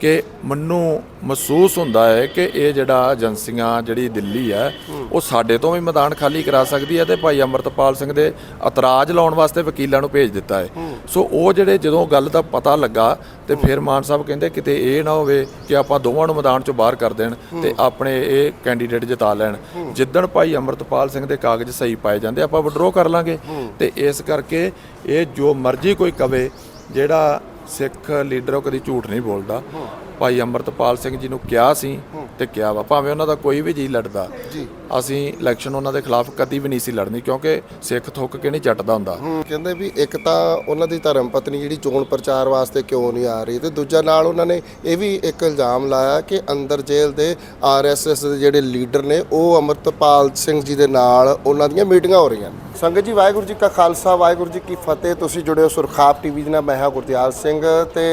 ਕਿ ਮੈਨੂੰ ਮਹਿਸੂਸ ਹੁੰਦਾ ਹੈ ਕਿ ਇਹ ਜਿਹੜਾ ਏਜੰਸੀਆਂ ਜਿਹੜੀ ਦਿੱਲੀ ਹੈ ਉਹ ਸਾਡੇ ਤੋਂ ਵੀ ਮੈਦਾਨ ਖਾਲੀ ਕਰਾ ਸਕਦੀ ਹੈ ਤੇ ਭਾਈ ਅਮਰਤਪਾਲ ਸਿੰਘ ਦੇ ਇਤਰਾਜ਼ ਲਾਉਣ ਵਾਸਤੇ ਵਕੀਲਾਂ ਨੂੰ ਭੇਜ ਦਿੱਤਾ ਹੈ। ਸੋ ਉਹ ਜਿਹੜੇ ਜਦੋਂ ਗੱਲ ਦਾ ਪਤਾ ਲੱਗਾ ਤੇ ਫਿਰ ਮਾਨ ਸਾਹਿਬ ਕਹਿੰਦੇ ਕਿਤੇ ਇਹ ਨਾ ਹੋਵੇ ਕਿ ਆਪਾਂ ਦੋਵਾਂ ਨੂੰ ਮੈਦਾਨ ਚੋਂ ਬਾਹਰ ਕਰ ਦੇਣ ਤੇ ਆਪਣੇ ਇਹ ਕੈਂਡੀਡੇਟ ਜਿਤਾ ਲੈਣ। ਜਿੱਦਣ ਭਾਈ ਅਮਰਤਪਾਲ ਸਿੰਘ ਦੇ ਕਾਗਜ਼ ਸਹੀ ਪਾਏ ਜਾਂਦੇ ਆਪਾਂ ਵਿਡਰੋ ਕਰ ਲਾਂਗੇ। ਤੇ ਇਸ ਕਰਕੇ ਇਹ ਜੋ ਮਰਜ਼ੀ ਕੋਈ ਕਵੇ ਜਿਹੜਾ ਸਿੱਖ ਲੀਡਰ ਉਹ ਕਦੀ ਝੂਠ ਨਹੀਂ ਬੋਲਦਾ। ਭਾਈ ਅਮਰਤਪਾਲ ਸਿੰਘ ਜੀ ਨੂੰ ਕਿਹਾ ਸੀ ਤੇ ਕਿਹਾ ਵਾ ਭਾਵੇਂ ਉਹਨਾਂ ਦਾ ਕੋਈ ਵੀ ਜੀ ਲੜਦਾ ਜੀ। ਅਸੀਂ ਇਲੈਕਸ਼ਨ ਉਹਨਾਂ ਦੇ ਖਿਲਾਫ ਕਦੀ ਵੀ ਨਹੀਂ ਸੀ ਲੜਨੀ ਕਿਉਂਕਿ ਸਿੱਖ ਥੁੱਕ ਕੇ ਨਹੀਂ ਚੱਟਦਾ ਹੁੰਦਾ। ਕਹਿੰਦੇ ਵੀ ਇੱਕ ਤਾਂ ਉਹਨਾਂ ਦੀ ਧਰਮ ਪਤਨੀ ਜਿਹੜੀ ਚੋਣ ਪ੍ਰਚਾਰ ਵਾਸਤੇ ਕਿਉਂ ਨਹੀਂ ਆ ਰਹੀ ਤੇ ਦੂਜਾ ਨਾਲ ਉਹਨਾਂ ਨੇ ਇਹ ਵੀ ਇੱਕ ਇਲਜ਼ਾਮ ਲਾਇਆ ਕਿ ਅੰਦਰ ਜੇਲ੍ਹ ਦੇ ਆਰਐਸਐਸ ਦੇ ਜਿਹੜੇ ਲੀਡਰ ਨੇ ਉਹ ਅਮਰਤਪਾਲ ਸਿੰਘ ਜੀ ਦੇ ਨਾਲ ਉਹਨਾਂ ਦੀਆਂ ਮੀਟਿੰਗਾਂ ਹੋ ਰਹੀਆਂ ਨੇ। ਸੰਗਤ ਜੀ, ਵਾਹਿਗੁਰੂ ਜੀ ਕਾ ਖਾਲਸਾ, ਵਾਹਿਗੁਰੂ ਜੀ ਕੀ ਫਤਿਹ। ਤੁਸੀਂ ਜੁੜੇ ਹੋ ਸੁਰਖਾਬ ਟੀਵੀ ਦੇ ਨਾਲ, ਮੈਂ ਹਾਂ ਗੁਰਦਿਆਲ ਸਿੰਘ ਤੇ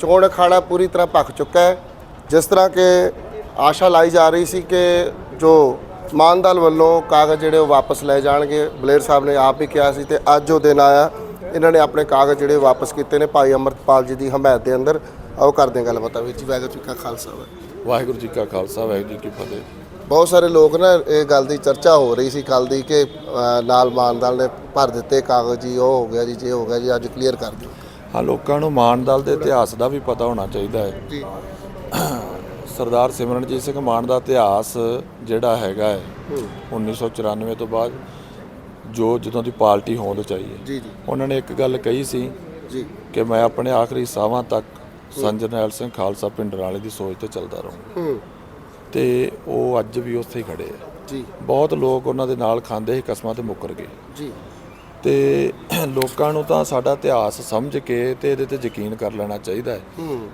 ਚੋਣ ਅਖਾੜਾ ਪੂਰੀ ਤਰ੍ਹਾਂ ਭਖ ਚੁੱਕਾ ਹੈ। ਜਿਸ ਤਰ੍ਹਾਂ ਕਿ ਆਸ਼ਾ ਲਾਈ ਜਾ ਰਹੀ ਸੀ ਕਿ ਜੋ ਮਾਨਦਲ ਵੱਲੋਂ ਕਾਗਜ਼ ਜਿਹੜੇ ਉਹ ਵਾਪਸ ਲੈ ਜਾਣਗੇ, ਬਲੇਰ ਸਾਹਿਬ ਨੇ ਆਪ ਹੀ ਕਿਹਾ ਸੀ ਤੇ ਅੱਜ ਉਹ ਦਿਨ ਆਇਆ, ਇਹਨਾਂ ਨੇ ਆਪਣੇ ਕਾਗਜ਼ ਜਿਹੜੇ ਵਾਪਸ ਕੀਤੇ ਨੇ, ਭਾਈ ਅਮਰਤਪਾਲ ਜੀ ਦੀ ਹਮਾਇਤ ਦੇ ਅੰਦਰ। ਆਓ ਕਰਦੇ ਹਾਂ ਗੱਲਬਾਤ। ਵੀਰ ਜੀ, ਵਾਹਿਗੁਰੂ ਜੀ ਕਾ ਖਾਲਸਾ, ਵਾਹਿਗੁਰੂ ਵਾਹਿਗੁਰੂ ਜੀ ਕਾ ਖਾਲਸਾ, ਵਾਹਿਗੁਰੂ ਜੀ ਕੀ ਫਤਿਹ। ਬਹੁਤ ਸਾਰੇ ਲੋਕ ਨਾ ਇਹ ਗੱਲ ਦੀ ਚਰਚਾ ਹੋ ਰਹੀ ਸੀ ਕੱਲ ਦੀ ਕਿ ਨਾਲ ਮਾਨਦਲ ਨੇ ਭਰ ਦਿੱਤੇ ਕਾਗਜ਼ ਜੀ ਉਹ ਹੋ ਗਿਆ ਜੀ ਜੇ ਹੋ ਗਿਆ ਜੀ ਅੱਜ ਕਲੀਅਰ ਕਰ ਦਿਓ। ਹਾਂ ਲੋਕਾਂ ਨੂੰ ਮਾਨ ਦਲ ਦੇ ਇਤਿਹਾਸ ਦਾ ਵੀ ਪਤਾ ਹੋਣਾ ਚਾਹੀਦਾ ਹੈ। ਜੀ। ਸਰਦਾਰ ਸਿਮਰਨਜੀਤ ਸਿੰਘ ਮਾਨ ਦਾ ਇਤਿਹਾਸ ਜਿਹੜਾ ਹੈਗਾ ਹੈ 1994 ਤੋਂ ਬਾਅਦ ਜੋ ਜਦੋਂ ਦੀ ਪਾਰਟੀ ਹੋਂਦ ਚਾਹੀਏ ਜੀ ਜੀ। ਉਹਨਾਂ ਨੇ ਇੱਕ ਗੱਲ ਕਹੀ ਸੀ ਜੀ। ਕਿ ਮੈਂ ਆਪਣੇ ਆਖਰੀ ਸਾਹਾਂ ਤੱਕ ਸੰਤ ਜਰਨੈਲ ਸਿੰਘ ਖਾਲਸਾ ਪਿੰਡਰਾਲੇ ਦੀ ਸੋਚ ਤੇ ਚੱਲਦਾ ਰਹੂੰ ਹੂੰ। ਤੇ ਉਹ ਅੱਜ ਵੀ ਉੱਥੇ ਹੀ ਖੜੇ ਆ। ਜੀ। ਬਹੁਤ ਲੋਕ ਉਹਨਾਂ ਦੇ ਨਾਲ ਖਾਂਦੇ ਸੀ ਕਸਮਾਂ ਤੇ ਮੁੱਕਰ ਗਏ। ਜੀ। ਤੇ ਲੋਕਾਂ ਨੂੰ ਤਾਂ ਸਾਡਾ ਇਤਿਹਾਸ ਸਮਝ ਕੇ ਤੇ ਇਹਦੇ ਤੇ ਯਕੀਨ ਕਰ ਲੈਣਾ ਚਾਹੀਦਾ ਹੈ।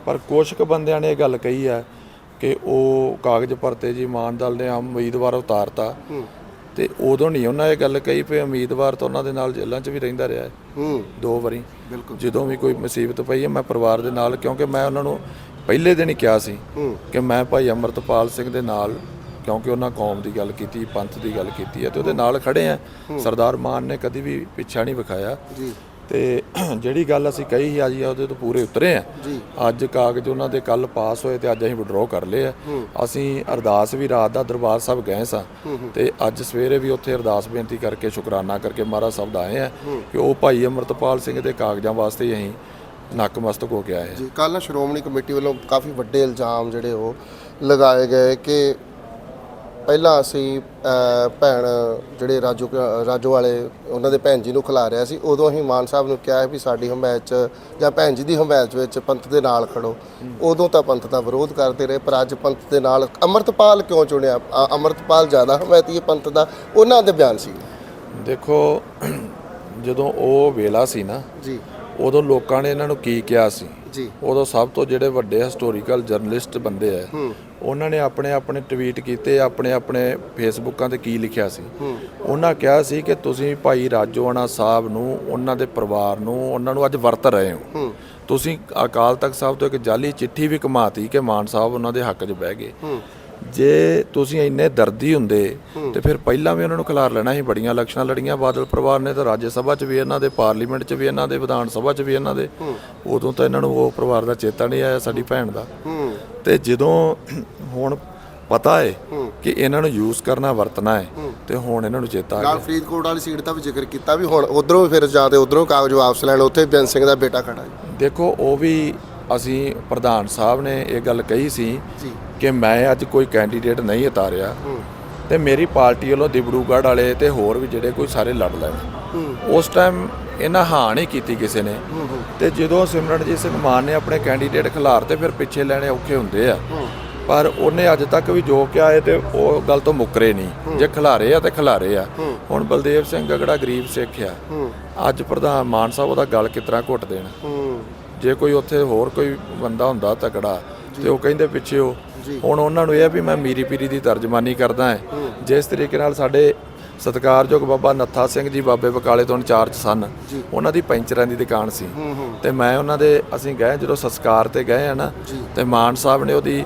ਪਰ ਕੁਝ ਕੁ ਬੰਦਿਆਂ ਨੇ ਇਹ ਗੱਲ ਕਹੀ ਹੈ ਕਿ ਉਹ ਕਾਗਜ਼ ਭਰਤੇ ਜੀ ਮਾਨ ਦਲ ਨੇ ਆਮ ਉਮੀਦਵਾਰ ਉਤਾਰਤਾ। ਤੇ ਉਦੋਂ ਨਹੀਂ ਉਹਨਾਂ ਇਹ ਗੱਲ ਕਹੀ ਪਈ ਉਮੀਦਵਾਰ ਤਾਂ ਉਹਨਾਂ ਦੇ ਨਾਲ ਜੇਲ੍ਹਾਂ 'ਚ ਵੀ ਰਹਿੰਦਾ ਰਿਹਾ ਹੈ। ਦੋ ਵਾਰੀ। ਬਿਲਕੁਲ। ਜਦੋਂ ਵੀ ਕੋਈ ਮੁਸੀਬਤ ਪਈ ਹੈ ਮੈਂ ਪਰਿਵਾਰ ਦੇ ਨਾਲ ਕਿਉਂਕਿ ਮੈਂ ਉਹਨਾਂ ਨੂੰ ਪਹਿਲੇ ਦਿਨ ਹੀ ਕਿਹਾ ਸੀ ਕਿ ਮੈਂ ਭਾਈ ਅਮਰਤਪਾਲ ਸਿੰਘ ਦੇ ਨਾਲ ਕਿਉਂਕਿ ਉਹਨਾਂ ਕੌਮ ਦੀ ਗੱਲ ਕੀਤੀ ਪੰਥ ਦੀ ਗੱਲ ਕੀਤੀ ਹੈ ਤੇ ਉਹਦੇ ਨਾਲ ਖੜੇ ਆ। ਸਰਦਾਰ ਮਾਨ ਨੇ ਕਦੀ ਵੀ ਪਿੱਛਾ ਨਹੀਂ ਵਿਖਾਇਆ। ਜੀ। ਤੇ ਜਿਹੜੀ ਗੱਲ ਅਸੀਂ ਕਹੀ ਸੀ ਅੱਜ ਉਹਦੇ ਤੋਂ ਪੂਰੇ ਉਤਰੇ ਆ। ਜੀ। ਅੱਜ ਕਾਗਜ਼ ਉਹਨਾਂ ਦੇ ਕੱਲ ਪਾਸ ਹੋਏ ਤੇ ਅੱਜ ਅਸੀਂ ਵਿਡਰਾਅ ਕਰ ਲਏ ਆ। ਅਸੀਂ ਅਰਦਾਸ ਵੀ ਰਾਤ ਦਾ ਦਰਬਾਰ ਸਾਹਿਬ ਗਏ ਸਾਂ। ਤੇ ਅੱਜ ਸਵੇਰੇ ਵੀ ਉੱਥੇ ਅਰਦਾਸ ਬੇਨਤੀ ਕਰਕੇ ਸ਼ੁਕਰਾਨਾ ਕਰਕੇ ਮਹਾਰਾਜ ਸਾਹਿਬ ਦਾ ਆਏ ਆ ਕਿ ਉਹ ਭਾਈ ਅਮਰਤਪਾਲ ਸਿੰਘ ਦੇ ਕਾਗਜ਼ਾਂ ਵਾਸਤੇ ਅਸੀਂ ਨਕਮਸਤਕ ਹੋ ਕੇ ਆਏ ਆ। ਜੀ ਕੱਲ ਨਾ ਸ਼੍ਰੋਮਣੀ ਕਮੇਟੀ ਵੱਲੋਂ ਕਾਫੀ ਵੱਡੇ ਇਲਜ਼ਾਮ ਜਿਹੜੇ ਉਹ ਲਗਾਏ ਗਏ ਕਿ ਪਹਿਲਾਂ ਅਸੀਂ ਭੈਣ ਜਿਹੜੇ ਰਾਜੋ ਰਾਜੋ ਵਾਲੇ ਉਹਨਾਂ ਦੇ ਭੈਣ ਜੀ ਨੂੰ ਖਿਲਾ ਰਿਆ ਸੀ ਉਦੋਂ ਹੀ ਮਾਨ ਸਾਹਿਬ ਨੂੰ ਕਿਹਾ ਵੀ ਸਾਡੀ ਹਮਾਇਤ 'ਚ ਜਾਂ ਭੈਣ ਜੀ ਦੀ ਹਮਾਇਤ ਵਿੱਚ ਪੰਥ ਦੇ ਨਾਲ ਖੜੋ। ਉਦੋਂ ਤਾਂ ਪੰਥ ਦਾ ਵਿਰੋਧ ਕਰਦੇ ਰਹੇ ਪਰ ਅੱਜ ਪੰਥ ਦੇ ਨਾਲ ਅਮਰਤਪਾਲ ਕਿਉਂ ਚੁਣਿਆ? ਅਮਰਤਪਾਲ ਜ਼ਿਆਦਾ ਹਮਾਇਤੀ ਹੈ ਪੰਥ ਦਾ ਉਹਨਾਂ ਦੇ ਬਿਆਨ ਸੀ। ਦੇਖੋ ਜਦੋਂ ਉਹ ਵੇਲਾ ਸੀ ਨਾ ਜੀ। ਉਦੋਂ ਲੋਕਾਂ ਨੇ ਇਹਨਾਂ ਨੂੰ ਕੀ ਕਿਹਾ ਸੀ? ਜੀ। ਉਦੋਂ ਸਭ ਤੋਂ ਜਿਹੜੇ ਵੱਡੇ ਹਿਸਟੋਰੀਕਲ ਜਰਨਲਿਸਟ ਬੰਦੇ ਆ ਉਹਨਾਂ ਨੇ ਆਪਣੇ ਆਪਣੇ ਟਵੀਟ ਕੀਤੇ ਆਪਣੇ ਆਪਣੇ ਫੇਸਬੁੱਕਾਂ ਤੇ ਕੀ ਲਿਖਿਆ ਸੀ? ਉਹਨਾਂ ਕਿਹਾ ਸੀ ਕਿ ਤੁਸੀਂ ਭਾਈ ਰਾਜੋਆਣਾ ਸਾਹਿਬ ਨੂੰ ਉਹਨਾਂ ਦੇ ਪਰਿਵਾਰ ਨੂੰ ਉਹਨਾਂ ਨੂੰ ਅੱਜ ਵਰਤ ਰਹੇ ਹੋ। ਤੁਸੀਂ ਅਕਾਲ ਤਖਤ ਸਾਹਿਬ ਤੋਂ ਇੱਕ ਜਾਲੀ ਚਿੱਠੀ ਵੀ ਕਮਾਤੀ ਕਿ ਮਾਨ ਸਾਹਿਬ ਉਹਨਾਂ ਦੇ ਹੱਕ 'ਚ ਬਹਿ ਗਏ। ਜੇ ਤੁਸੀਂ ਇੰਨੇ ਦਰਦੀ ਹੁੰਦੇ ਤੇ ਫਿਰ ਪਹਿਲਾਂ ਵੀ ਉਹਨਾਂ ਨੂੰ ਖਿਲਾਰ ਲੈਣਾ ਸੀ ਬੜੀਆਂ ਇਲੈਕਸ਼ਨਾਂ ਲੜੀਆਂ। ਬਾਦਲ ਪਰਿਵਾਰ ਨੇ ਤਾਂ ਰਾਜ ਸਭਾ 'ਚ ਵੀ ਇਹਨਾਂ ਦੇ ਪਾਰਲੀਮੈਂਟ 'ਚ ਵੀ ਇਹਨਾਂ ਦੇ ਵਿਧਾਨ ਸਭਾ 'ਚ ਵੀ ਇਹਨਾਂ ਦੇ। ਉਦੋਂ ਤਾਂ ਇਹਨਾਂ ਨੂੰ ਉਹ ਪਰਿਵਾਰ ਦਾ ਚੇਤਾ ਨਹੀਂ ਆਇਆ ਸਾਡੀ ਭੈਣ ਦਾ। ਤੇ ਜਦੋਂ ਹੁਣ ਪਤਾ ਹੈ। ਕਿ ਇਹਨਾਂ ਨੂੰ ਯੂਜ਼ ਕਰਨਾ ਵਰਤਣਾ ਹੈ। ਤੇ ਹੁਣ ਇਹਨਾਂ ਨੂੰ ਚੇਤਾ ਆ ਗਿਆ। ਫਰੀਦਕੋਟ ਵਾਲੀ ਸੀਟ ਦਾ ਵੀ ਜ਼ਿਕਰ ਕੀਤਾ ਵੀ ਹੁਣ ਉਧਰੋਂ ਫਿਰ ਜਾਂ ਤੇ ਉਧਰੋਂ ਕਾਗਜ਼ ਵਾਪਸ ਲੈਣ ਉੱਥੇ ਸਿੰਘ ਦਾ ਬੇਟਾ ਖੜਾ ਹੈ ਦੇਖੋ ਉਹ ਵੀ ਅਸੀਂ ਪ੍ਰਧਾਨ ਸਾਹਿਬ ਨੇ ਇਹ ਗੱਲ ਕਹੀ ਸੀ ਕਿ ਮੈਂ ਅੱਜ ਕੋਈ ਕੈਂਡੀਡੇਟ ਨਹੀਂ ਉਤਾਰਿਆ। ਤੇ ਮੇਰੀ ਪਾਰਟੀ ਵੱਲੋਂ ਦਿਬੜੂਗੜ੍ਹ ਵਾਲੇ ਤੇ ਹੋਰ ਵੀ ਜਿਹੜੇ ਕੋਈ ਸਾਰੇ ਲੜ ਲੈਣ ਉਸ ਟਾਈਮ ਇਹਨਾਂ ਹਾਂ ਨਹੀਂ ਕੀਤੀ ਕਿਸੇ ਨੇ। ਤੇ ਜਦੋਂ ਸਿਮਰਨਜੀਤ ਸਿੰਘ ਮਾਨ ਨੇ ਆਪਣੇ ਕੈਂਡੀਡੇਟ ਖਿਲਾਰ ਤੇ ਫਿਰ ਪਿੱਛੇ ਲੈਣੇ ਔਖੇ ਹੁੰਦੇ ਆ। ਪਰ ਉਹਨੇ ਅੱਜ ਤੱਕ ਵੀ ਜੋ ਕਿਹਾ ਹੈ ਤੇ ਉਹ ਗੱਲ ਤੋਂ ਮੁੱਕਰੇ ਨਹੀਂ। ਜੇ ਖਿਲਾਰੇ ਆ ਤੇ ਖਿਲਾਰੇ ਆ। ਹੁਣ ਬਲਦੇਵ ਸਿੰਘ ਗਗੜਾ ਗਰੀਬ ਸਿੱਖ ਆ। ਅੱਜ ਪ੍ਰਧਾਨ ਮਾਨ ਸਾਹਿਬ ਉਹਦਾ ਗੱਲ ਕਿਤਰਾ ਘੁੱਟ ਦੇਣ? ਜੇ ਕੋਈ ਉੱਥੇ ਹੋਰ ਕੋਈ ਬੰਦਾ ਹੁੰਦਾ ਤਕੜਾ ਤੇ ਉਹ ਕਹਿੰਦੇ ਪਿੱਛੇ ਉਹ। ਹੁਣ ਉਹਨਾਂ ਨੂੰ ਇਹ ਆ ਵੀ ਮੈਂ ਮੀਰੀ ਪੀਰੀ ਦੀ ਤਰਜਮਾਨੀ ਕਰਦਾ ਹਾਂ। ਜਿਸ ਤਰੀਕੇ ਨਾਲ ਸਾਡੇ ਸਤਿਕਾਰਯੋਗ ਬਾਬਾ ਨੱਥਾ ਸਿੰਘ ਜੀ ਬਾਬੇ ਬਕਾਲੇ ਤੋਂ ਇੰਚਾਰਜ ਸਨ। ਉਹਨਾਂ ਦੀ ਪੈਂਚਰਾਂ ਦੀ ਦੁਕਾਨ ਸੀ। ਤੇ ਮੈਂ ਉਹਨਾਂ ਦੇ ਅਸੀਂ ਗਏ ਜਦੋਂ ਸੰਸਕਾਰ ਤੇ ਗਏ ਆ ਨਾ ਤੇ ਮਾਨ ਸਾਹਿਬ ਨੇ ਉਹਦੀ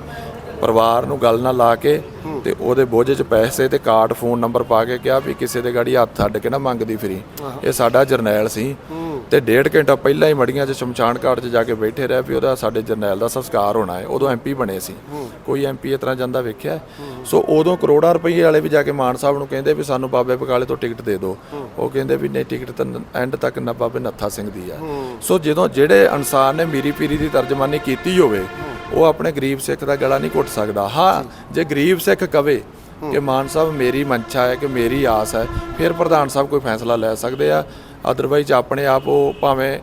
ਪਰਿਵਾਰ ਨੂੰ ਗੱਲ ਨਾਲ ਲਾ ਕੇ ਤੇ ਉਹਦੇ ਬੋਝ 'ਚ ਪੈਸੇ ਤੇ ਕਾਰਡ ਫੋਨ ਨੰਬਰ ਪਾ ਕੇ ਕਿਹਾ ਵੀ ਕਿਸੇ ਦੇ ਗਾੜੀ ਹੱਥ ਛੱਡ ਕੇ ਨਾ ਮੰਗਦੀ ਫਰੀ। ਇਹ ਸਾਡਾ ਜਰਨੈਲ ਸੀ। ਤੇ ਡੇਢ ਘੰਟਾ ਪਹਿਲਾਂ ਹੀ ਮੜੀਆਂ 'ਚ ਸ਼ਮਸ਼ਾਨ ਘਾਟ 'ਚ ਜਾ ਕੇ ਬੈਠੇ ਰਹੇ ਵੀ ਉਹਦਾ ਸਾਡੇ ਜਰਨੈਲ ਦਾ ਸੰਸਕਾਰ ਹੋਣਾ ਹੈ। ਉਦੋਂ ਐਮਪੀ ਬਣੇ ਸੀ। ਕੋਈ ਐਮਪੀ ਇਸ ਤਰ੍ਹਾਂ ਜਾਂਦਾ ਵੇਖਿਆ। ਸੋ ਉਦੋਂ ਕਰੋੜਾਂ ਰੁਪਏ ਵਾਲੇ ਵੀ ਜਾ ਕੇ ਮਾਨ ਸਾਹਿਬ ਨੂੰ ਕਹਿੰਦੇ ਵੀ ਸਾਨੂੰ ਬਾਬੇ ਬਕਾਲੇ ਤੋਂ ਟਿਕਟ ਦੇ ਦਿਓ। ਉਹ ਕਹਿੰਦੇ ਵੀ ਨਹੀਂ ਟਿਕਟ ਤਾਂ ਐਂਡ ਤੱਕ ਨਾ ਬਾਬੇ ਨੱਥਾ ਸਿੰਘ ਦੀ ਆ। ਸੋ ਜਦੋਂ ਜਿਹੜੇ ਇਨਸਾਨ ਨੇ ਮੀਰੀ ਪੀਰੀ ਦੀ ਤਰਜਮਾਨੀ ਕੀਤੀ ਹੋਵੇ ਉਹ ਆਪਣੇ ਗਰੀਬ ਸਿੱਖ ਦਾ ਗਲਾ ਨਹੀਂ ਘੁੱਟ ਸਕਦਾ। ਹਾਂ, ਜੇ ਗਰੀਬ ਸਿੱਖ ਕਵੇ ਕਿ ਮਾਨ ਸਾਹਿਬ ਮੇਰੀ ਮੰਸ਼ਾ ਹੈ, ਕਿ ਮੇਰੀ ਆਸ ਹੈ, ਫਿਰ ਪ੍ਰਧਾਨ ਸਾਹਿਬ ਕੋਈ ਫੈਸਲਾ ਲੈ ਸਕਦੇ ਆ। ਅਦਰਵਾਈਜ਼ ਆਪਣੇ ਆਪ ਉਹ ਭਾਵੇਂ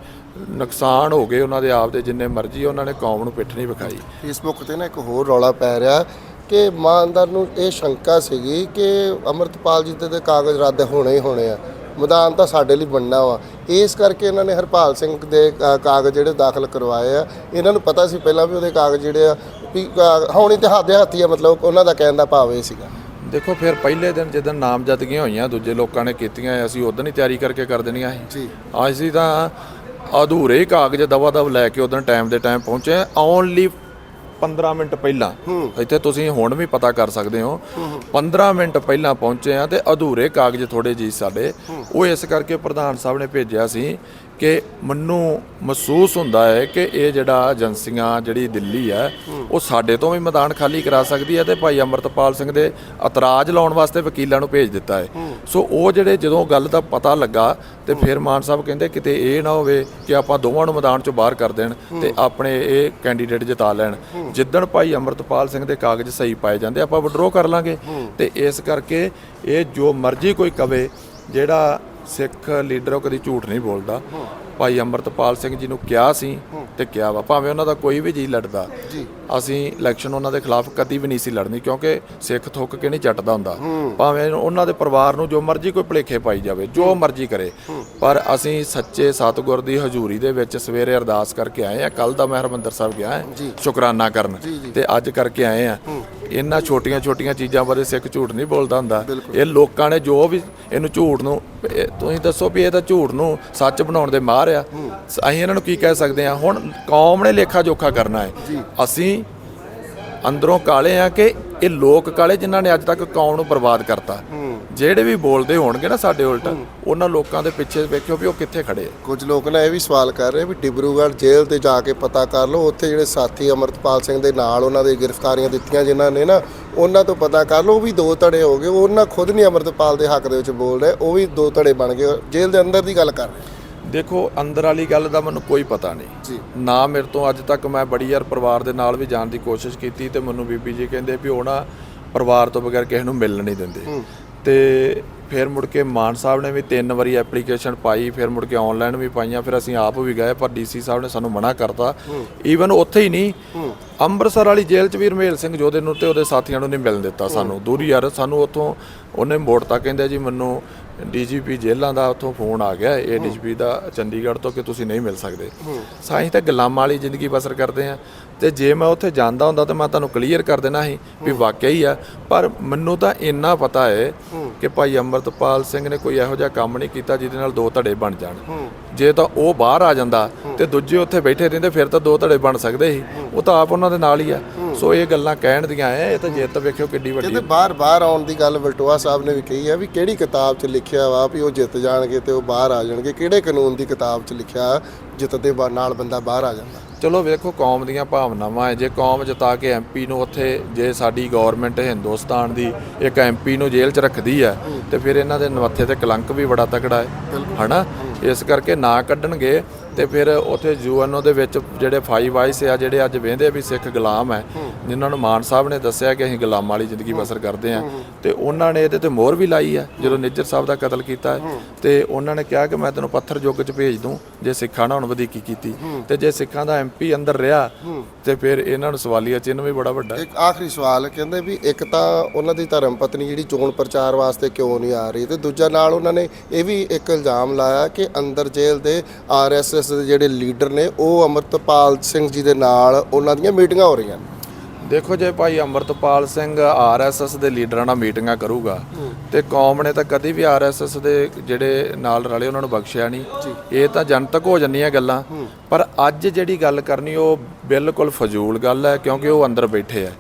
ਨੁਕਸਾਨ ਹੋ ਗਏ ਉਹਨਾਂ ਦੇ ਆਪ ਦੇ, ਜਿੰਨੇ ਮਰਜ਼ੀ ਉਹਨਾਂ ਨੇ ਕੌਮ ਨੂੰ ਪਿੱਠ ਨਹੀਂ ਵਿਖਾਈ। ਫੇਸਬੁੱਕ ਤੇ ਨਾ ਇੱਕ ਹੋਰ ਰੌਲਾ ਪੈ ਰਿਹਾ ਕਿ ਇਮਾਨਦਾਰ ਨੂੰ ਇਹ ਸ਼ੰਕਾ ਸੀਗੀ ਕਿ ਅਮਰਤਪਾਲ ਜੀ ਦੇ ਕਾਗਜ਼ ਰੱਦ ਹੋਣੇ ਹੀ ਹੋਣੇ ਆ। ਮੈਦਾਨ ਤਾਂ ਸਾਡੇ ਲਈ ਬਣਨਾ ਵਾ। ਇਸ ਕਰਕੇ ਇਹਨਾਂ ਨੇ ਹਰਪਾਲ ਸਿੰਘ ਦੇ ਕਾਗਜ਼ ਜਿਹੜੇ ਦਾਖਲ ਕਰਵਾਏ ਆ। ਇਹਨਾਂ ਨੂੰ ਪਤਾ ਸੀ ਪਹਿਲਾਂ ਵੀ ਉਹਦੇ ਕਾਗਜ਼ ਜਿਹੜੇ ਆ ਵੀ ਹੋਣੀ ਤੇ ਹੱਥ ਦੇ ਹੱਥੀ ਆ ਮਤਲਬ ਉਹਨਾਂ ਦਾ ਕਹਿਣ ਦਾ ਭਾਵ ਇਹ ਸੀਗਾ। ਦੇਖੋ ਫਿਰ ਪਹਿਲੇ ਦਿਨ ਜਦੋਂ ਨਾਮਜ਼ਦਗੀਆਂ ਹੋਈਆਂ ਦੂਜੇ ਲੋਕਾਂ ਨੇ ਕੀਤੀਆਂ ਅਸੀਂ ਉਦੋਂ ਹੀ ਤਿਆਰੀ ਕਰਕੇ ਕਰ ਦੇਣੀਆਂ ਸੀ। ਜੀ। ਅਸੀਂ ਤਾਂ ਅਧੂਰੇ ਕਾਗਜ਼ ਦਵਾ ਦਵ ਲੈ ਕੇ ਉਦੋਂ ਟਾਈਮ ਦੇ ਟਾਈਮ ਪਹੁੰਚੇ। ਓਨਲੀ 15 ਮਿੰਟ ਪਹਿਲਾਂ। ਇੱਥੇ ਤੁਸੀਂ ਹੁਣ ਵੀ ਪਤਾ ਕਰ ਸਕਦੇ ਹੋ। 15 ਮਿੰਟ ਪਹਿਲਾਂ ਪਹੁੰਚੇ ਆ ਤੇ ਅਧੂਰੇ ਕਾਗਜ਼ ਥੋੜੇ ਜੀ ਸਾਡੇ। ਉਹ ਇਸ ਕਰਕੇ ਪ੍ਰਧਾਨ ਸਾਹਿਬ ਨੇ ਭੇਜਿਆ ਸੀ ਕਿ ਮੈਨੂੰ ਮਹਿਸੂਸ ਹੁੰਦਾ ਹੈ ਕਿ ਇਹ ਜਿਹੜਾ ਏਜੰਸੀਆਂ, ਜਿਹੜੀ ਦਿੱਲੀ ਹੈ, ਉਹ ਸਾਡੇ ਤੋਂ ਵੀ ਮੈਦਾਨ ਖਾਲੀ ਕਰਾ ਸਕਦੀ ਹੈ ਤੇ ਭਾਈ ਅਮਰਤਪਾਲ ਸਿੰਘ ਦੇ ਇਤਰਾਜ਼ ਲਾਉਣ ਵਾਸਤੇ ਵਕੀਲਾਂ ਨੂੰ ਭੇਜ ਦਿੱਤਾ ਹੈ। ਸੋ ਉਹ ਜਿਹੜੇ ਜਦੋਂ ਗੱਲ ਦਾ ਪਤਾ ਲੱਗਾ ਤੇ ਫਿਰ ਮਾਨ ਸਾਹਿਬ ਕਹਿੰਦੇ ਕਿਤੇ ਇਹ ਨਾ ਹੋਵੇ ਕਿ ਆਪਾਂ ਦੋਵਾਂ ਨੂੰ ਮੈਦਾਨ ਚੋਂ ਬਾਹਰ ਕਰ ਦੇਣ ਤੇ ਆਪਣੇ ਇਹ ਕੈਂਡੀਡੇਟ ਜਿਤਾ ਲੈਣ। ਜਿੱਦਣ ਭਾਈ ਅਮਰਤਪਾਲ ਸਿੰਘ ਦੇ ਕਾਗਜ਼ ਸਹੀ ਪਾਏ ਜਾਂਦੇ, ਆਪਾਂ ਵਿਡਰੋ ਕਰ ਲਾਂਗੇ। ਤੇ ਇਸ ਕਰਕੇ ਇਹ ਜੋ ਮਰਜ਼ੀ ਕੋਈ ਕਵੇ, ਜਿਹੜਾ ਸਿੱਖ ਲੀਡਰ ਉਹ ਕਦੀ ਝੂਠ ਨਹੀਂ ਬੋਲਦਾ। ਭਾਈ ਅਮਰਤਪਾਲ ਸਿੰਘ ਜੀ ਨੂੰ ਕਿਹਾ ਸੀ ਤੇ ਕਿਹਾ ਵਾ ਭਾਵੇਂ ਉਹਨਾਂ ਦਾ ਕੋਈ ਵੀ ਜੀ ਲੜਦਾ ਜੀ। ਅਸੀਂ ਇਲੈਕਸ਼ਨ ਉਹਨਾਂ ਦੇ ਖਿਲਾਫ ਕਦੀ ਵੀ ਨਹੀਂ ਸੀ ਲੜਨੀ ਕਿਉਂਕਿ ਸਿੱਖ ਥੁੱਕ ਕੇ ਨਹੀਂ ਚੱਟਦਾ ਹੁੰਦਾ। ਭਾਵੇਂ ਉਹਨਾਂ ਦੇ ਪਰਿਵਾਰ ਨੂੰ ਜੋ ਮਰਜ਼ੀ ਕੋਈ ਭੁਲੇਖੇ ਪਾਈ ਜਾਵੇ ਜੋ ਮਰਜ਼ੀ ਕਰੇ ਪਰ ਅਸੀਂ ਸੱਚੇ ਸਤਿਗੁਰ ਦੀ ਹਜ਼ੂਰੀ ਦੇ ਵਿੱਚ ਸਵੇਰੇ ਅਰਦਾਸ ਕਰਕੇ ਆਏ ਆ ਕੱਲ ਦਾ ਮੈਂ ਹਰਮੰਦਰ ਸਾਹਿਬ ਗਿਆ ਹਾਂ ਸ਼ੁਕਰਾਨਾ ਕਰਨ ਤੇ ਅੱਜ ਕਰਕੇ ਆਏ ਆ ਇਹਨਾਂ ਛੋਟੀਆਂ ਛੋਟੀਆਂ ਚੀਜ਼ਾਂ ਬਾਰੇ ਸਿੱਖ ਝੂਠ ਨਹੀਂ ਬੋਲਦਾ ਹੁੰਦਾ। ਇਹ ਲੋਕਾਂ ਨੇ ਜੋ ਵੀ ਇਹਨੂੰ ਝੂਠ ਨੂੰ ਤੁਸੀਂ ਦੱਸੋ ਵੀ ਇਹ ਤਾਂ ਝੂਠ ਨੂੰ ਸੱਚ ਬਣਾਉਣ ਦੇ ਮਾਹਰ ਆ ਅਸੀਂ ਇਹਨਾਂ ਨੂੰ ਕੀ ਕਹਿ ਸਕਦੇ ਆ ਹੁਣ ਕੌਮ ਨੇ ਲੇਖਾ ਜੋਖਾ ਕਰਨਾ ਹੈ। ਅਸੀਂ ਅੰਦਰੋਂ ਕਾਲੇ ਆ ਕਿ ਇਹ ਲੋਕ ਕਾਲੇ ਜਿਨ੍ਹਾਂ ਨੇ ਅੱਜ ਤੱਕ ਕੌਮ ਨੂੰ ਬਰਬਾਦ ਕਰਤਾ। ਜਿਹੜੇ ਵੀ ਬੋਲਦੇ ਹੋਣਗੇ ਨਾ ਸਾਡੇ ਉਲਟ ਉਹਨਾਂ ਲੋਕਾਂ ਦੇ ਪਿੱਛੇ ਵੇਖਿਓ ਵੀ ਉਹ ਕਿੱਥੇ ਖੜੇ ਆ। ਕੁਝ ਲੋਕ ਨਾ ਇਹ ਵੀ ਸਵਾਲ ਕਰ ਰਹੇ ਵੀ ਡਿਬਰੂਗੜ੍ਹ ਜੇਲ੍ਹ ਤੇ ਜਾ ਕੇ ਪਤਾ ਕਰ ਲਓ ਉੱਥੇ ਜਿਹੜੇ ਸਾਥੀ ਅਮਰਤਪਾਲ ਸਿੰਘ ਦੇ ਨਾਲ ਉਹਨਾਂ ਦੇ ਗ੍ਰਿਫਤਾਰੀਆਂ ਦਿੱਤੀਆਂ ਜਿਨ੍ਹਾਂ ਨੇ ਨਾ ਉਹਨਾਂ ਤੋਂ ਪਤਾ ਕਰ ਲਓ ਉਹ ਵੀ ਦੋ ਧੜੇ ਹੋ ਗਏ ਉਹਨਾਂ ਖੁਦ ਨਹੀਂ ਅਮਰਤਪਾਲ ਦੇ ਹੱਕ ਦੇ ਵਿੱਚ ਬੋਲ ਰਹੇ ਉਹ ਵੀ ਦੋ ਧੜੇ ਬਣ ਗਏ ਜੇਲ੍ਹ ਦੇ ਅੰਦਰ ਦੀ ਗੱਲ ਕਰ ਰਹੇ। ਦੇਖੋ ਅੰਦਰ ਵਾਲੀ ਗੱਲ ਦਾ ਮੈਨੂੰ ਕੋਈ ਪਤਾ ਨਹੀਂ। ਜੀ। ਨਾ ਮੇਰੇ ਤੋਂ ਅੱਜ ਤੱਕ ਮੈਂ ਬੜੀ ਯਾਰ ਪਰਿਵਾਰ ਦੇ ਨਾਲ ਵੀ ਜਾਣ ਦੀ ਕੋਸ਼ਿਸ਼ ਕੀਤੀ ਤੇ ਮੈਨੂੰ ਬੀਬੀ ਜੀ ਕਹਿੰਦੇ ਵੀ ਉਹ ਨਾ ਪਰਿਵਾਰ ਤੋਂ ਬਗੈਰ ਕਿਸੇ ਨੂੰ ਮਿਲਣ ਨਹੀਂ ਦਿੰਦੇ। ਤੇ ਫਿਰ ਮੁੜ ਕੇ ਮਾਨ ਸਾਹਿਬ ਨੇ ਵੀ ਤਿੰਨ ਵਾਰੀ ਐਪਲੀਕੇਸ਼ਨ ਪਾਈ ਫਿਰ ਮੁੜ ਕੇ ਆਨਲਾਈਨ ਵੀ ਪਾਈਆਂ ਫਿਰ ਅਸੀਂ ਆਪ ਵੀ ਗਏ ਪਰ ਡੀਸੀ ਸਾਹਿਬ ਨੇ ਸਾਨੂੰ ਮਨਾ ਕਰਤਾ। ਈਵਨ ਉੱਥੇ ਹੀ ਨਹੀਂ ਅੰਮ੍ਰਿਤਸਰ ਵਾਲੀ ਜੇਲ੍ਹ 'ਚ ਵੀ ਰਮੇਲ ਸਿੰਘ ਜੋਧੇ ਨੂੰ ਤੇ ਉਹਦੇ ਸਾਥੀਆਂ ਨੂੰ ਨਹੀਂ ਮਿਲਣ ਦਿੱਤਾ ਸਾਨੂੰ। ਦੂਰੀ ਯਾਰ ਸਾਨੂੰ ਉੱਥੋਂ ਉਹਨੇ ਮੋੜਤਾ ਕਹਿੰਦੇ ਜੀ ਮੈਨੂੰ ਡੀਜੀਪੀ ਜੇਲ੍ਹਾਂ ਦਾ ਉੱਥੋਂ ਫੋਨ ਆ ਗਿਆ ਇਹ ਡੀਜੀਪੀ ਦਾ ਚੰਡੀਗੜ੍ਹ ਤੋਂ ਕਿ ਤੁਸੀਂ ਨਹੀਂ ਮਿਲ ਸਕਦੇ। ਸਾਈਂ ਤਾਂ ਗੁਲਾਮਾਂ ਵਾਲੀ ਜ਼ਿੰਦਗੀ ਬਸਰ ਕਰਦੇ ਆ। ਤੇ ਜੇ ਮੈਂ ਉੱਥੇ ਜਾਂਦਾ ਹੁੰਦਾ ਤਾਂ ਮੈਂ ਤੁਹਾਨੂੰ ਕਲੀਅਰ ਕਰ ਦੇਣਾ ਸੀ ਵੀ ਵਾਕਿਆ ਹੀ ਆ ਪਰ ਮੈਨੂੰ ਤਾਂ ਇੰਨਾ ਪਤਾ ਹੈ। ਕਿ ਭਾਈ ਅਮਰਤਪਾਲ ਸਿੰਘ ਨੇ ਕੋਈ ਇਹੋ ਜਿਹਾ ਕੰਮ ਨਹੀਂ ਕੀਤਾ ਜਿਹਦੇ ਨਾਲ ਦੋ ਧੜੇ ਬਣ ਜਾਣ। ਜੇ ਤਾਂ ਉਹ ਬਾਹਰ ਆ ਜਾਂਦਾ ਤੇ ਦੂਜੇ ਉੱਥੇ ਬੈਠੇ ਰਹਿੰਦੇ ਫਿਰ ਤਾਂ ਦੋ ਧੜੇ ਬਣ ਸਕਦੇ ਸੀ। ਉਹ ਤਾਂ ਆਪ ਉਹਨਾਂ ਦੇ ਨਾਲ ਹੀ ਆ। ਸੋ ਇਹ ਗੱਲਾਂ ਕਹਿਣ ਦੀਆਂ ਐ ਇਹ ਤਾਂ ਜਿੱਤ ਵੇਖਿਓ ਕਿੱਡੀ ਵੱਡੀ ਕਹਿੰਦੇ ਬਾਹਰ ਬਾਹਰ ਆਉਣ ਦੀ ਗੱਲ ਵਲਟੋਆ ਸਾਹਿਬ ਨੇ ਵੀ ਕਹੀ ਹੈ ਵੀ ਕਿਹੜੀ ਕਿਤਾਬ 'ਚ ਲਿਖਿਆ ਵਾ ਵੀ ਉਹ ਜਿੱਤ ਜਾਣਗੇ ਤੇ ਉਹ ਬਾਹਰ ਆ ਜਾਣਗੇ ਕਿਹੜੇ ਕਾਨੂੰਨ ਦੀ ਕਿਤਾਬ 'ਚ ਲਿਖਿਆ ਜਿੱਤਦੇ ਬਾ- ਨਾਲ ਬੰਦਾ ਬਾਹਰ ਆ ਜਾਂਦਾ। ਚਲੋ ਵੇਖੋ ਕੌਮ ਦੀਆਂ ਭਾਵਨਾਵਾਂ ਹੈ। ਜੇ ਕੌਮ ਜਿਤਾ ਕੇ ਐਮਪੀ ਨੂੰ ਉੱਥੇ ਜੇ ਸਾਡੀ ਗਵਰਨਮੈਂਟ ਹਿੰਦੁਸਤਾਨ ਦੀ ਇੱਕ ਐਮਪੀ ਨੂੰ ਜੇਲ੍ਹ 'ਚ ਰੱਖਦੀ ਹੈ ਤੇ ਫਿਰ ਇਹਨਾਂ ਦੇ ਨਵੱਥੇ ਤੇ ਕਲੰਕ ਵੀ ਬੜਾ ਤਕੜਾ ਹੈ। ਹਨਾ? ਇਸ ਕਰਕੇ ਨਾ ਕੱਢਣਗੇ। ਤੇ ਫਿਰ ਉੱਥੇ ਯੂਐਨਓ ਦੇ ਵਿੱਚ ਜਿਹੜੇ ਫਾਈਵ ਆਈਸ ਆ ਜਿਹੜੇ ਅੱਜ ਵੇਂਦੇ ਵੀ ਸਿੱਖ ਗੁਲਾਮ ਹੈ ਜਿਨ੍ਹਾਂ ਨੂੰ ਮਾਨ ਸਾਹਿਬ ਨੇ ਦੱਸਿਆ ਕਿ ਅਸੀਂ ਗੁਲਾਮਾਂ ਵਾਲੀ ਜ਼ਿੰਦਗੀ ਬਸਰ ਕਰਦੇ ਆ ਤੇ ਉਹਨਾਂ ਨੇ ਇਹਦੇ ਤੇ ਮੋਹਰ ਵੀ ਲਾਈ ਆ ਜਦੋਂ ਨਿੱਜਰ ਸਾਹਿਬ ਦਾ ਕਤਲ ਕੀਤਾ ਹੈ। ਤੇ ਉਹਨਾਂ ਨੇ ਕਿਹਾ ਕਿ ਮੈਂ ਤੈਨੂੰ ਪੱਥਰ ਯੁੱਗ 'ਚ ਭੇਜ ਦੂੰ ਜੇ ਸਿੱਖਾਂ ਨਾਲ ਵਧੀਕੀ ਕੀਤੀ। ਤੇ ਜੇ ਸਿੱਖਾਂ ਦਾ ਐਮਪੀ ਅੰਦਰ ਰਿਹਾ ਤੇ ਫਿਰ ਇਹਨਾਂ ਨੂੰ ਸਵਾਲੀਆ ਚਿੰਨ੍ਹ ਵੀ ਬੜਾ ਵੱਡਾ ਹੈ। ਇੱਕ ਆਖਰੀ ਸਵਾਲ ਕਹਿੰਦੇ ਵੀ ਇੱਕ ਤਾਂ ਉਹਨਾਂ ਦੀ ਧਰਮ ਪਤਨੀ ਜਿਹੜੀ ਚੋਣ ਪ੍ਰਚਾਰ ਵਾਸਤੇ ਕਿਉਂ ਨਹੀਂ ਆ ਰਹੀ ਤੇ ਦੂਜਾ ਨਾਲ ਉਹਨਾਂ ਨੇ ਇਹ ਵੀ ਇੱਕ ਇਲਜ਼ਾਮ ਲਾਇਆ ਕਿ ਅੰਦਰ ਜੇਲ੍ਹ ਦੇ ਆਰਐਸਐਸ ਦੇ ਜਿਹੜੇ ਲੀਡਰ ਨੇ ਉਹ ਅਮਰਤਪਾਲ ਸਿੰਘ ਜੀ ਦੇ ਨਾਲ ਉਹਨਾਂ ਦੀਆਂ ਮੀਟਿੰਗਾਂ ਹੋ ਰਹੀਆਂ ਨੇ? ਦੇਖੋ ਜੇ ਭਾਈ ਅਮਰਤਪਾਲ ਸਿੰਘ ਆਰਐਸਐਸ ਦੇ ਲੀਡਰਾਂ ਨਾਲ ਮੀਟਿੰਗਾਂ ਕਰੂਗਾ ਤੇ ਕੌਮ ਨੇ ਤਾਂ ਕਦੀ ਵੀ ਆਰਐਸਐਸ ਦੇ ਜਿਹੜੇ ਨਾਲ ਰਲੇ ਉਹਨਾਂ ਨੂੰ ਬਖਸ਼ਿਆ ਨਹੀਂ। ਇਹ ਤਾਂ ਜਨਤਕ ਹੋ ਜੰਨੀਆਂ ਗੱਲਾਂ। ਪਰ ਅੱਜ ਜਿਹੜੀ ਗੱਲ ਕਰਨੀ ਉਹ ਬਿਲਕੁਲ ਫਜ਼ੂਲ ਗੱਲ ਹੈ ਕਿਉਂਕਿ ਉਹ ਅੰਦਰ ਬੈਠੇ ਆ।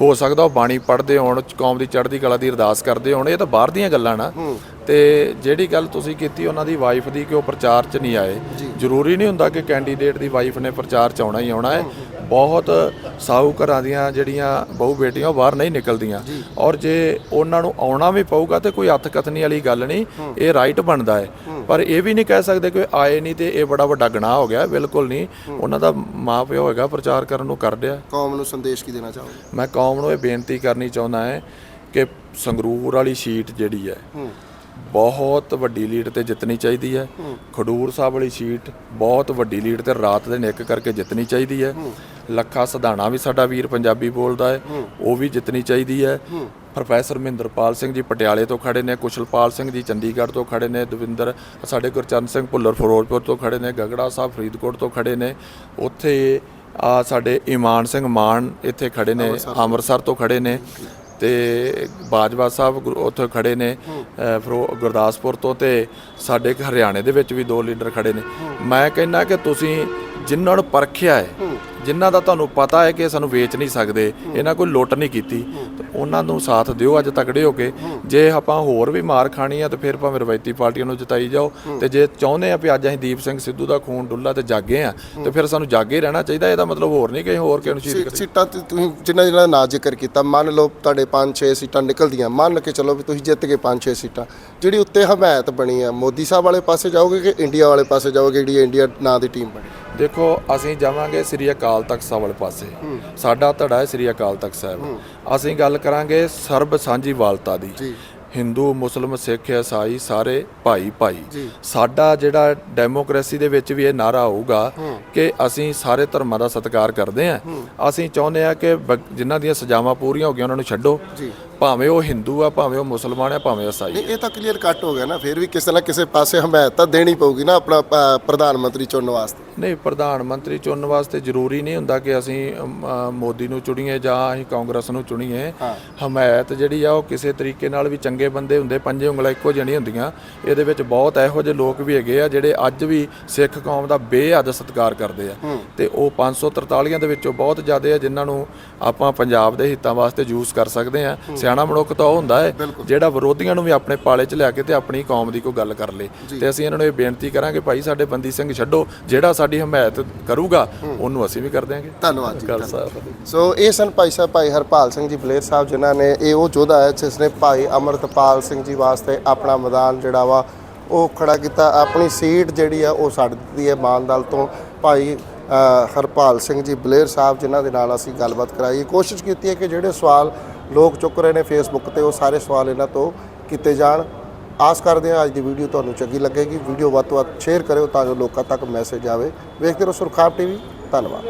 ਹੋ ਸਕਦਾ ਉਹ ਬਾਣੀ ਪੜ੍ਹਦੇ ਹੋਣ ਕੌਮ ਦੀ ਚੜ੍ਹਦੀ ਕਲਾ ਦੀ ਅਰਦਾਸ ਕਰਦੇ ਹੋਣ ਇਹ ਤਾਂ ਬਾਹਰ ਦੀਆਂ ਗੱਲਾਂ ਨਾ। ਤੇ ਜਿਹੜੀ ਗੱਲ ਤੁਸੀਂ ਕੀਤੀ ਉਹਨਾਂ ਦੀ ਵਾਈਫ ਦੀ ਕਿ ਉਹ ਪ੍ਰਚਾਰ 'ਚ ਨਹੀਂ ਆਏ। ਜ਼ਰੂਰੀ ਨਹੀਂ ਹੁੰਦਾ ਕਿ ਕੈਂਡੀਡੇਟ ਦੀ ਵਾਈਫ ਨੇ ਪ੍ਰਚਾਰ 'ਚ ਆਉਣਾ ਹੀ ਆਉਣਾ ਹੈ। ਬਹੁਤ ਸਾਊ ਘਰਾਂ ਦੀਆਂ ਜਿਹੜੀਆਂ ਬਹੁ ਬੇਟੀਆਂ ਉਹ ਬਾਹਰ ਨਹੀਂ ਨਿਕਲਦੀਆਂ। ਔਰ ਜੇ ਉਹਨਾਂ ਨੂੰ ਆਉਣਾ ਵੀ ਪਊਗਾ ਤੇ ਕੋਈ ਹੱਥ ਕਥਨੀ ਵਾਲੀ ਗੱਲ ਨਹੀਂ ਇਹ ਰਾਈਟ ਬਣਦਾ ਹੈ। ਪਰ ਇਹ ਵੀ ਨਹੀਂ ਕਹਿ ਸਕਦੇ ਕਿ ਆਏ ਨਹੀਂ ਤੇ ਇਹ ਬੜਾ ਵੱਡਾ ਗੁਨਾਹ ਹੋ ਗਿਆ ਬਿਲਕੁਲ ਨਹੀਂ। ਉਹਨਾਂ ਦਾ ਮਾਂ ਪਿਓ ਹੈਗਾ ਪ੍ਰਚਾਰ ਕਰਨ ਨੂੰ ਕਰ ਰਿਹਾ। ਕੌਮ ਨੂੰ ਸੰਦੇਸ਼ ਕੀ ਦੇਣਾ ਚਾਹੋਗੇ? ਮੈਂ ਕੌਮ ਨੂੰ ਇਹ ਬੇਨਤੀ ਕਰਨੀ ਚਾਹੁੰਦਾ ਹਾਂ ਕਿ ਸੰਗਰੂਰ ਵਾਲੀ ਸੀਟ ਜਿਹੜੀ ਹੈ। ਬਹੁਤ ਵੱਡੀ ਲੀਡ ਤੇ ਜਿੱਤਣੀ ਚਾਹੀਦੀ ਹੈ। ਖਡੂਰ ਸਾਹਿਬ ਵਾਲੀ ਸੀਟ ਬਹੁਤ ਵੱਡੀ ਲੀਡ ਤੇ ਰਾਤ ਦੇ ਨਿੱਕ ਕਰਕੇ ਜਿੱਤਣੀ ਚਾਹੀਦੀ ਹੈ। ਲੱਖਾ ਸਧਾਣਾ ਵੀ ਸਾਡਾ ਵੀਰ ਪੰਜਾਬੀ ਬੋਲਦਾ ਹੈ। ਉਹ ਵੀ ਜਿੱਤਣੀ ਚਾਹੀਦੀ ਹੈ। ਪ੍ਰੋਫੈਸਰ ਮਹਿੰਦਰਪਾਲ ਸਿੰਘ ਜੀ ਪਟਿਆਲੇ ਤੋਂ ਖੜੇ ਨੇ ਕੁਸ਼ਲਪਾਲ ਸਿੰਘ ਜੀ ਚੰਡੀਗੜ੍ਹ ਤੋਂ ਖੜੇ ਨੇ ਦਵਿੰਦਰ ਸਾਡੇ ਗੁਰਚਰਨ ਸਿੰਘ ਭੁੱਲਰ ਫਿਰੋਜ਼ਪੁਰ ਤੋਂ ਖੜੇ ਨੇ ਗਗੜਾ ਸਾਹਿਬ ਫਰੀਦਕੋਟ ਤੋਂ ਖੜੇ ਨੇ। ਉੱਥੇ ਆ ਸਾਡੇ ਇਮਾਨ ਸਿੰਘ ਮਾਨ ਇੱਥੇ ਖੜੇ ਨੇ ਅੰਮ੍ਰਿਤਸਰ ਤੋਂ ਖੜੇ ਨੇ। ਤੇ ਬਾਜਵਾ ਸਾਹਿਬ ਉੱਥੇ ਖੜੇ ਨੇ ਗੁਰਦਾਸਪੁਰ ਤੋਂ ਤੇ ਸਾਡੇ ਹਰਿਆਣੇ ਦੇ ਵਿੱਚ ਵੀ ਦੋ ਲੀਡਰ ਖੜੇ ਨੇ। ਮੈਂ ਕਹਿੰਦਾ ਕਿ ਤੁਸੀਂ ਜਿਨ੍ਹਾਂ ਨੂੰ ਪਰਖਿਆ ਹੈ ਜਿਨ੍ਹਾਂ ਦਾ ਤੁਹਾਨੂੰ ਪਤਾ ਹੈ ਕਿ ਸਾਨੂੰ ਵੇਚ ਨਹੀਂ ਸਕਦੇ ਇਹਨਾਂ ਕੋਈ ਲੁੱਟ ਨਹੀਂ ਕੀਤੀ ਉਹਨਾਂ ਨੂੰ ਸਾਥ ਦਿਓ ਅੱਜ ਤਕੜੇ ਹੋ ਕੇ। ਜੇ ਆਪਾਂ ਹੋਰ ਵੀ ਮਾਰ ਖਾਣੀ ਆ ਤੇ ਫਿਰ ਭਾਵੇਂ ਰਵਾਇਤੀ ਪਾਰਟੀਆਂ ਨੂੰ ਜਿਤਾਈ ਜਾਓ। ਤੇ ਜੇ ਚਾਹੁੰਦੇ ਆ ਵੀ ਅੱਜ ਅਸੀਂ ਦੀਪ ਸਿੰਘ ਸਿੱਧੂ ਦਾ ਖੂਨ ਡੁੱਲਾ ਤੇ ਜਾਗੇ ਆ ਤੇ ਫਿਰ ਸਾਨੂੰ ਜਾਗੇ ਰਹਿਣਾ ਚਾਹੀਦਾ ਇਹਦਾ ਮਤਲਬ ਹੋਰ ਨਹੀਂ ਕਿ ਹੋਰ ਕਿਸੇ ਨੂੰ ਸ਼ਹੀਦ ਸੀ- ਸੀਟਾਂ ਤੇ ਤੁਸੀਂ ਜਿੰਨਾ ਜਿੰਨਾ ਨਾ ਜ਼ਿਕਰ ਕੀਤਾ ਮੰਨ ਲਓ ਤੁਹਾਡੇ 5-6 ਸੀਟਾਂ ਨਿਕਲਦੀਆਂ ਮੰਨ ਕੇ ਚਲੋ ਵੀ ਤੁਸੀਂ ਜਿੱਤ ਗਏ 5-6 ਸੀਟਾਂ ਜਿਹੜੀ ਉੱਤੇ ਹਮਾਇਤ ਬਣੀ ਆ ਮੋਦੀ ਸਾਹਿਬ ਵਾਲੇ ਪਾਸੇ ਜਾਓਗੇ ਕਿ ਇੰਡੀਆ ਵਾਲੇ ਪਾਸੇ ਜਾਓਗੇ ਜਿਹੜੀ ਇੰਡੀਆ ਨਾਂ ਦੀ ਟੀਮ ਬਣੀ? ਦੇਖੋ ਅਸੀਂ ਜਾਵਾਂਗੇ ਸ੍ਰੀ ਅਕਾਲ ਤਖਤ ਸਾਹਿਬ ਵਾਲੇ ਪਾਸੇ। ਸਾਡਾ ਧੜਾ ਹੈ ਸ੍ਰੀ ਅਕਾਲ ਤਖਤ ਸਾਹਿਬ। ਅਸੀਂ ਗੱਲ ਕਰਾਂਗੇ ਸਰਬ ਸਾਂਝੀਵਾਲਤਾ ਦੀ। ਜੀ। ਹਿੰਦੂ ਮੁਸਲਮ ਸਿੱਖ ਈਸਾਈ ਸਾਰੇ ਭਾਈ ਭਾਈ। ਸਾਡਾ ਜਿਹੜਾ ਡੈਮੋਕ੍ਰੇਸੀ ਦੇ ਵਿੱਚ ਵੀ ਇਹ ਨਾਰਾ ਹੋਊਗਾ ਕਿ ਅਸੀਂ ਸਾਰੇ ਧਰਮਾਂ ਦਾ ਸਤਿਕਾਰ ਕਰਦੇ ਹਾਂ। ਅਸੀਂ ਚਾਹੁੰਦੇ ਹਾਂ ਕਿ ਜਿਨ੍ਹਾਂ ਦੀਆਂ ਸਜ਼ਾਵਾਂ ਪੂਰੀਆਂ ਹੋ ਗਈਆਂ ਉਹਨਾਂ ਨੂੰ ਛੱਡੋ। ਭਾਵੇਂ ਉਹ ਹਿੰਦੂ ਆ ਭਾਵੇਂ ਉਹ ਮੁਸਲਮਾਨ ਆ ਭਾਵੇਂ ਆ। ਨਹੀਂ ਇਹ ਤਾਂ ਕਲੀਅਰ ਕੱਟ ਹੋ ਗਿਆ ਨਾ ਫਿਰ ਵੀ ਕਿਸੇ ਨਾ ਕਿਸੇ ਪਾਸੇ ਹਮਾਇਤ ਤਾਂ ਦੇਣੀ ਪਊਗੀ ਨਾ ਆਪਣਾ ਅ, ਪ੍ਰਧਾਨ ਮੰਤਰੀ ਚੁਣਨ ਵਾਸਤੇ। ਨਹੀਂ ਪ੍ਰਧਾਨ ਮੰਤਰੀ ਚੁਣਨ ਵਾਸਤੇ ਜ਼ਰੂਰੀ ਨਹੀਂ ਹੁੰਦਾ ਕਿ ਅਸੀਂ ਅਮ, ਅ, ਮੋਦੀ ਨੂੰ ਚੁਣੀਏ ਜਾਂ ਅਸੀਂ ਕਾਂਗਰਸ ਨੂੰ ਚੁਣੀਏ। ਹਮਾਇਤ ਜਿਹੜੀ ਆ ਉਹ ਕਿਸੇ ਤਰੀਕੇ ਨਾਲ ਵੀ ਚੰਗੇ ਬੰਦੇ ਹੁੰਦੇ ਪੰਜੇ ਉਂਗਲਾਂ ਇੱਕੋ ਜਿਹੀ ਨਹੀਂ ਹੁੰਦੀਆਂ। ਇਹਦੇ ਵਿੱਚ ਬਹੁਤ ਇਹੋ ਜਿਹੇ ਲੋਕ ਵੀ ਹੈਗੇ ਆ ਜਿਹੜੇ ਅੱਜ ਵੀ ਸਿੱਖ ਕੌਮ ਦਾ ਬੇਹੱਦ ਸਤਿਕਾਰ ਕਰਦੇ ਆ। ਤੇ ਉਹ 543 ਦੇ ਵਿੱਚੋਂ ਬਹੁਤ ਜ਼ਿਆਦੇ ਆ ਜਿਨ੍ਹਾਂ ਨੂੰ ਆਪਾਂ ਪੰਜਾਬ ਦੇ ਹਿੱਤਾਂ ਵਾਸਤੇ ਯੂਜ਼ ਕਰ ਸਕਦੇ ਆ। ਸਿਆਣਾ ਮਨੁੱਖ ਤਾਂ ਉਹ ਹੁੰਦਾ ਹੈ ਜਿਹੜਾ ਵਿਰੋਧੀਆਂ ਨੂੰ ਵੀ ਆਪਣੇ ਪਾਲੇ 'ਚ ਲਿਆ ਕੇ ਤੇ ਆਪਣੀ ਕੌਮ ਦੀ ਕੋਈ ਗੱਲ ਕਰ ਲੇ। ਤੇ ਅਸੀਂ ਇਹਨਾਂ ਨੂੰ ਇਹ ਬੇਨਤੀ ਕਰਾਂਗੇ ਭਾਈ ਸਾਡੇ ਬੰਦੀ ਸਿੰਘ ਛੱਡੋ ਜਿਹੜਾ ਸਾਡੀ ਹਮਾਇਤ ਕਰੂਗਾ ਉਹਨੂੰ ਅਸੀਂ ਵੀ ਕਰ ਦਿਆਂਗੇ। ਧੰਨਵਾਦ ਜੀ ਸੋ ਇਹ ਸਨ ਭਾਈ ਸਾਹਿਬ ਭਾਈ ਹਰਪਾਲ ਸਿੰਘ ਜੀ ਬਲੇਰ ਸਾਹਿਬ ਜਿਨ੍ਹਾਂ ਨੇ ਇਹ ਉਹ ਯੋਧਾ ਹੈ ਜਿਸ ਨੇ ਭਾਈ ਅਮਰਤਪਾਲ ਸਿੰਘ ਜੀ ਵਾਸਤੇ ਆਪਣਾ ਮੈਦਾਨ ਜਿਹੜਾ ਵਾ ਉਹ ਖੜਾ ਕੀਤਾ। ਆਪਣੀ ਸੀਟ ਜਿਹੜੀ ਆ ਉਹ ਛੱਡ ਦਿੱਤੀ ਹੈ ਮਾਨਦਲ ਤੋਂ। ਭਾਈ ਹਰਪਾਲ ਸਿੰਘ ਜੀ ਬਲੇਰ ਸਾਹਿਬ ਜਿਨ੍ਹਾਂ ਦੇ ਨਾਲ ਅਸੀਂ ਗੱਲਬਾਤ ਕਰਾਈ। ਕੋਸ਼ਿਸ਼ ਕੀਤੀ ਹੈ ਕਿ ਜਿਹੜੇ ਸਵਾਲ ਲੋਕ ਚੁੱਕ ਰਹੇ ਨੇ ਫੇਸਬੁੱਕ ਤੇ, ਉਹ ਸਾਰੇ ਸਵਾਲ ਇਹਨਾਂ ਤੋਂ ਕੀਤੇ ਜਾਣ। ਆਸ ਕਰਦੇ ਹਾਂ ਅੱਜ ਦੀ ਵੀਡੀਓ ਤੁਹਾਨੂੰ ਚੰਗੀ ਲੱਗੇਗੀ। ਵੀਡੀਓ ਵੱਧ ਤੋਂ ਵੱਧ ਸ਼ੇਅਰ ਕਰਿਓ ਤਾਂ ਜੋ ਲੋਕਾਂ ਤੱਕ ਮੈਸੇਜ ਆਵੇ। ਵੇਖਦੇ ਰਹੋ ਸੁਰਖਾਬ ਟੀਵੀ ਧੰਨਵਾਦ।